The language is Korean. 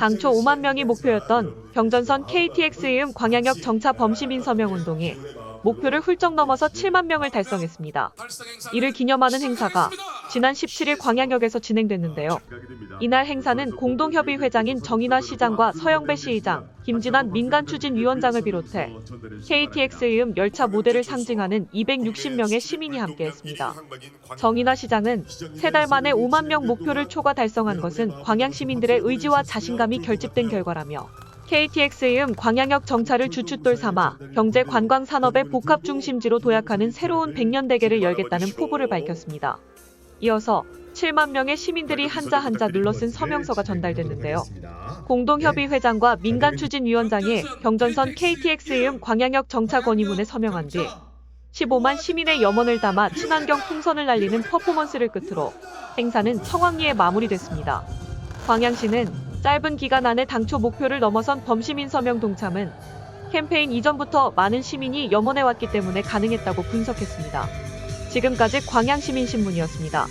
당초 5만 명이 목표였던 경전선 KTX이음 광양역 정차 범시민 서명 운동이 목표를 훌쩍 넘어서 7만 명을 달성했습니다. 이를 기념하는 행사가 지난 17일 광양역에서 진행됐는데요. 이날 행사는 공동협의 회장인 정인화 시장과 서영배 시의장, 김진환 민간추진위원장을 비롯해 KTX이음 열차 모델을 상징하는 260명의 시민이 함께했습니다. 정인화 시장은 세 달 만에 5만 명 목표를 초과 달성한 것은 광양 시민들의 의지와 자신감이 결집된 결과라며 KTX이음 광양역 정차를 주춧돌 삼아 경제 관광 산업의 복합 중심지로 도약하는 새로운 100년 대계를 열겠다는 포부를 밝혔습니다. 이어서 7만 명의 시민들이 한자 한자 눌러 쓴 서명서가 전달됐는데요. 공동협의 회장과 민간 추진위원장이 경전선 KTX이음 광양역 정차 건의문에 서명한 뒤 15만 시민의 염원을 담아 친환경 풍선을 날리는 퍼포먼스를 끝으로 행사는 청왕리에 마무리됐습니다. 광양시는 짧은 기간 안에 당초 목표를 넘어선 범시민 서명 동참은 캠페인 이전부터 많은 시민이 염원해왔기 때문에 가능했다고 분석했습니다. 지금까지 광양시민신문이었습니다.